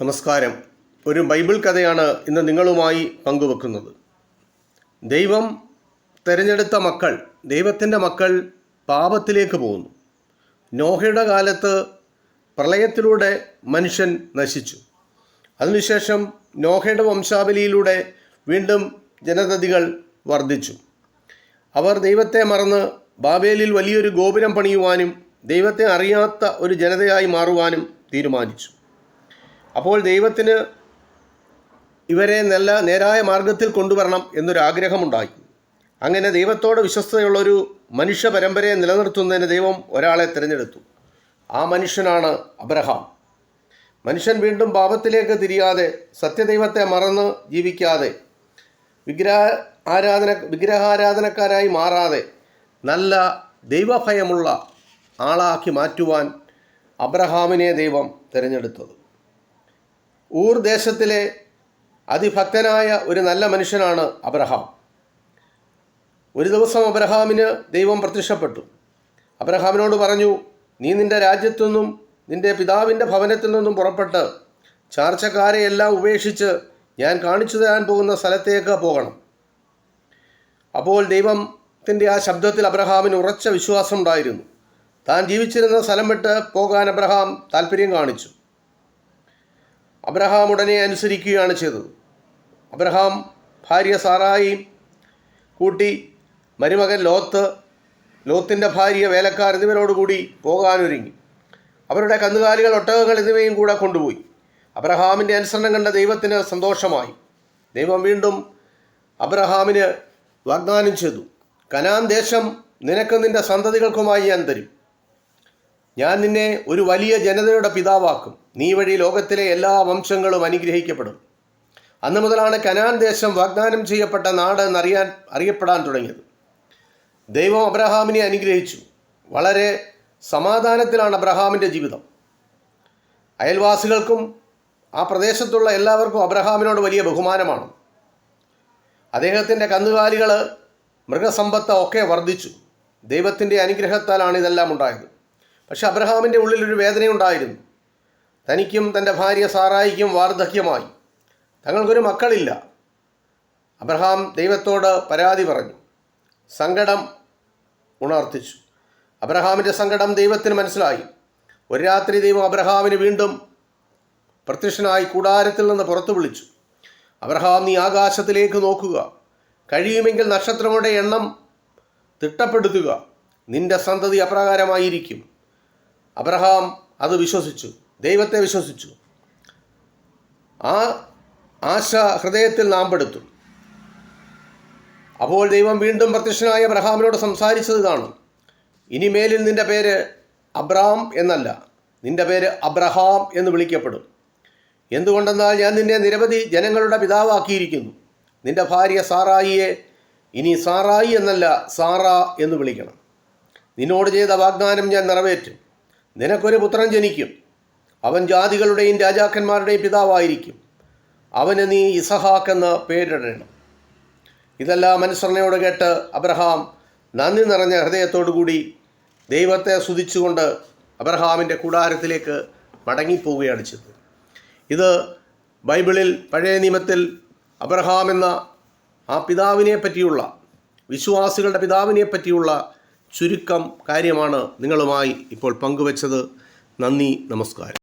നമസ്കാരം. ഒരു ബൈബിൾ കഥയാണ് ഇന്ന് നിങ്ങളുമായി പങ്കുവെക്കുന്നത്. ദൈവം തിരഞ്ഞെടുത്ത മക്കൾ ദൈവത്തിന്റെ മക്കൾ പാപത്തിലേക്ക് പോകുന്നു. നോഹയുടെ കാലത്ത് പ്രളയത്തിലൂടെ മനുഷ്യൻ നശിച്ചു. അതിനുശേഷം നോഹയുടെ വംശാവലിയിലൂടെ വീണ്ടും ജനതതികൾ വർദ്ധിച്ചു. അവർ ദൈവത്തെ മറന്ന് ബാബേലിൽ വലിയൊരു ഗോപുരം പണിയുവാനും ദൈവത്തെ അറിയാത്ത ഒരു ജനതയായി മാറുവാനും തീരുമാനിച്ചു. അപ്പോൾ ദൈവത്തിന് ഇവരെ നല്ല നേരായ മാർഗത്തിൽ കൊണ്ടുവരണം എന്നൊരാഗ്രഹമുണ്ടായി. അങ്ങനെ ദൈവത്തോട് വിശ്വസ്തതയുള്ളൊരു മനുഷ്യ പരമ്പരയെ നിലനിർത്തുന്നതിന് ദൈവം ഒരാളെ തിരഞ്ഞെടുത്തു. ആ മനുഷ്യനാണ് അബ്രഹാം. മനുഷ്യൻ വീണ്ടും പാപത്തിലേക്ക് തിരിയാതെ സത്യദൈവത്തെ മറന്ന് ജീവിക്കാതെ വിഗ്രഹ ആരാധന വിഗ്രഹാരാധനക്കാരായി മാറാതെ നല്ല ദൈവഭയമുള്ള ആളാക്കി മാറ്റുവാൻ അബ്രഹാമിനെ ദൈവം തിരഞ്ഞെടുത്തത്. ഊർ ദേശത്തിലെ അതിഭക്തനായ ഒരു നല്ല മനുഷ്യനാണ് അബ്രഹാം. ഒരു ദിവസം അബ്രഹാമിന് ദൈവം പ്രത്യക്ഷപ്പെട്ടു. അബ്രഹാമിനോട് പറഞ്ഞു നീ നിന്റെ രാജ്യത്തു നിന്നും നിന്റെ പിതാവിന്റെ ഭവനത്തിൽ നിന്നും പുറപ്പെട്ട് ചാർച്ചക്കാരെയെല്ലാം ഉപേക്ഷിച്ച് ഞാൻ കാണിച്ചു തരാൻ പോകുന്ന സ്ഥലത്തേക്ക് പോകണം. അപ്പോൾ ദൈവത്തിന്റെ ആ ശബ്ദത്തിൽ അബ്രഹാമിന് ഉറച്ച വിശ്വാസം ഉണ്ടായിരുന്നു. താൻ ജീവിച്ചിരുന്ന സ്ഥലം വിട്ട് പോകാൻ അബ്രഹാം താല്പര്യം കാണിച്ചു. അബ്രഹാം ഉടനെ അനുസരിക്കുകയാണ് ചെയ്തത്. അബ്രഹാം ഭാര്യ സാറായി കൂട്ടി മരുമകൻ ലോത്ത് ലോത്തിന്റെ ഭാര്യ വേലക്കാർ എന്നിവരോടുകൂടി പോകാനൊരുങ്ങി. അവരുടെ കന്നുകാലികൾ ഒട്ടകങ്ങൾ എന്നിവയും കൂടെ കൊണ്ടുപോയി. അബ്രഹാമിന്റെ അനുസരണം കണ്ട ദൈവത്തിന് സന്തോഷമായി. ദൈവം വീണ്ടും അബ്രഹാമിന് വാഗ്ദാനം ചെയ്തു. കനാൻ ദേശം നിനക്ക് നിന്റെ സന്തതികൾക്കുമായി ഞാൻ തരും. ഞാൻ നിന്നെ ഒരു വലിയ ജനതയുടെ പിതാവാക്കും. നീ വഴി ലോകത്തിലെ എല്ലാ വംശങ്ങളും അനുഗ്രഹിക്കപ്പെടും. അന്ന് മുതലാണ് കനാൻ ദേശം വാഗ്ദാനം ചെയ്യപ്പെട്ട നാട് എന്നറിയാൻ അറിയപ്പെടാൻ തുടങ്ങിയത്. ദൈവം അബ്രഹാമിനെ അനുഗ്രഹിച്ചു. വളരെ സമാധാനത്തിലാണ് അബ്രഹാമിന്റെ ജീവിതം. അയൽവാസികൾക്കും ആ പ്രദേശത്തുള്ള എല്ലാവർക്കും അബ്രഹാമിനോട് വലിയ ബഹുമാനമാണ്. അദ്ദേഹത്തിന്റെ കന്നുകാലികൾ മൃഗസമ്പത്ത് ഒക്കെ വർദ്ധിച്ചു. ദൈവത്തിന്റെ അനുഗ്രഹത്താലാണ് ഇതെല്ലാം ഉണ്ടായത്. പക്ഷെ അബ്രഹാമിന്റെ ഉള്ളിലൊരു വേദനയുണ്ടായിരുന്നു. തനിക്കും തന്റെ ഭാര്യ സാറായിക്കും വാർദ്ധക്യമായി. തങ്ങൾക്കൊരു മക്കളില്ല. അബ്രഹാം ദൈവത്തോട് പരാതി പറഞ്ഞു. സങ്കടം ഉണർത്തിച്ചു. അബ്രഹാമിന്റെ സങ്കടം ദൈവത്തിന് മനസ്സിലായി. ഒരു രാത്രി ദൈവം അബ്രഹാമിന് വീണ്ടും പ്രത്യക്ഷനായി കൂടാരത്തിൽ നിന്ന് പുറത്തു വിളിച്ചു. അബ്രഹാം നീ ആകാശത്തിലേക്ക് നോക്കുക. കഴിയുമെങ്കിൽ നക്ഷത്രങ്ങളുടെ എണ്ണം തിട്ടപ്പെടുത്തുക. നിന്റെ സന്തതി അപ്രകാരമായിരിക്കും. അബ്രഹാം അത് വിശ്വസിച്ചു ദൈവത്തെ വിശ്വസിച്ചു. ആ ആശ ഹൃദയത്തിൽ നാം പെടുത്തു. അപ്പോൾ ദൈവം വീണ്ടും പ്രത്യക്ഷനായ അബ്രഹാമിനോട് സംസാരിച്ചത് കാണും. ഇനിമേലിൽ നിന്റെ പേര് അബ്രഹാം എന്നല്ല നിന്റെ പേര് അബ്രഹാം എന്ന് വിളിക്കപ്പെടും. എന്തുകൊണ്ടെന്നാൽ ഞാൻ നിന്നെ നിരവധി ജനങ്ങളുടെ പിതാവാക്കിയിരിക്കുന്നു. നിന്റെ ഭാര്യ സാറായിയെ ഇനി സാറായി എന്നല്ല സാറ എന്ന് വിളിക്കണം. നിന്നോട് ചെയ്ത വാഗ്ദാനം ഞാൻ നിറവേറ്റും. നിനക്കൊരു പുത്രൻ ജനിക്കും. അവൻ ജാതികളുടെയും രാജാക്കന്മാരുടെയും പിതാവായിരിക്കും. അവന് നീ ഇസഹാക്ക് എന്ന് പേരിടണം. ഇതെല്ലാം അനുസരണയോട് കേട്ട് അബ്രഹാം നന്ദി നിറഞ്ഞ ഹൃദയത്തോടുകൂടി ദൈവത്തെ സ്തുതിച്ചുകൊണ്ട് അബ്രഹാമിന്റെ കൂടാരത്തിലേക്ക് മടങ്ങിപ്പോവുകയാണ് ചെയ്തത്. ഇത് ബൈബിളിൽ പഴയ നിയമത്തിൽ അബ്രഹാം എന്ന ആ പിതാവിനെ പറ്റിയുള്ള വിശ്വാസികളുടെ പിതാവിനെ പറ്റിയുള്ള ചുരുക്കം കാര്യമാണ് നിങ്ങളുമായി ഇപ്പോൾ പങ്കുവച്ചത്. നന്ദി നമസ്കാരം.